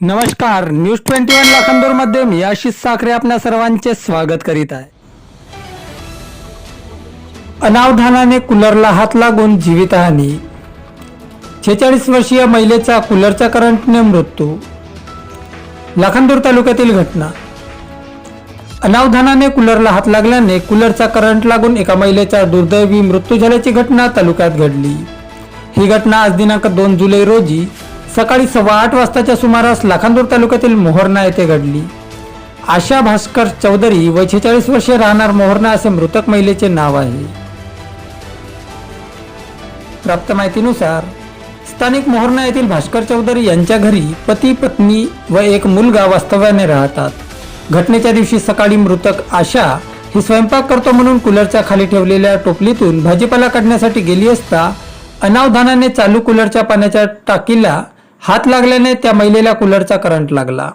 नमस्कार news twenty one लाखांदूरमध्ये मी आशिष साखरे आपल्या सर्वांचे स्वागत करीत आहे. अनावधानाने कूलरला हात लागून जीवितहानी छेचाळीस वर्षीय महिलेचा कूलरच्या करंटने मृत्यू. लाखांदूर तालुक्यातील घटना. अनावधानाने कूलरला हात लागल्याने कूलरचा करंट लागून एका महिलेचा दुर्दैवी मृत्यू झाल्याची घटना तालुक्यात घडली. ही घटना आज दिनांक दोन जुलै रोजी सकाळी सव्वा आठ वाजताच्या सुमारास लाखांदूर तालुक्यातील मोहर्ना येथे घडली. आशा भास्कर चौधरी व छेचाळीस वर्षे राहणार मोहर्ना असे मृतक महिलेचे नाव आहे. प्राप्त माहितीनुसार स्थानिक मोहर्णा येथील भास्कर चौधरी यांच्या घरी पती पत्नी व एक मुलगा वास्तव्याने राहतात. घटनेच्या दिवशी सकाळी मृतक आशा ही स्वयंपाक करतो म्हणून कूलरच्या खाली ठेवलेल्या टोपलीतून भाजीपाला काढण्यासाठी गेली असता अनावधानाने चालू कूलरच्या पाण्याच्या टाकीला हात लागल्याने त्या महिलेला कूलरचा करंट लागला.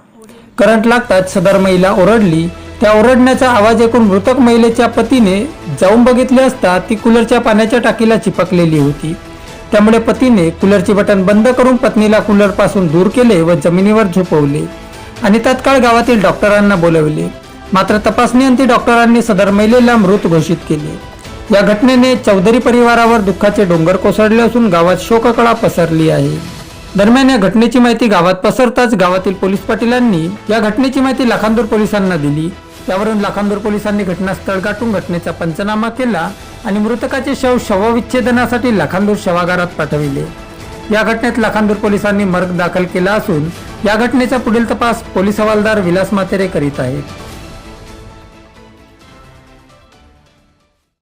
करंट लागताच सदर महिला ओरडली. त्या ओरडण्याचा आवाज ऐकून मृतक महिलेच्या पतीने जाऊन बघितले असता ती कूलरच्या पाण्याच्या टाकीला चिपकलेली होती. त्यामुळे पतीने कूलरचे बटन बंद करून पत्नीला कूलरपासून दूर केले व जमिनीवर झोपवले आणि तत्काळ गावातील डॉक्टरांना बोलवले. मात्र तपासणीअंती डॉक्टरांनी सदर महिलेला मृत घोषित केले. या घटनेने चौधरी परिवारावर दुःखाचे डोंगर कोसळले असून गावात शोककळा पसरली आहे. दरम्यान या घटनेची माहिती गावात पसरताच गावातील पोलीस पाटीलांनी या घटनेची माहिती लाखांदूर पोलिसांना दिली. त्यावरून लाखांदूर पोलिसांनी घटनास्थळ गाठून घटनेचा पंचनामा केला आणि मृतकाचे शव शवविच्छेदनासाठी लाखांदूर शवागारात पाठविले. या घटनेत लाखांदूर पोलिसांनी मर्ग दाखल केला असून या घटनेचा पुढील तपास पोलीस हवालदार विलास मातेरे करीत आहेत.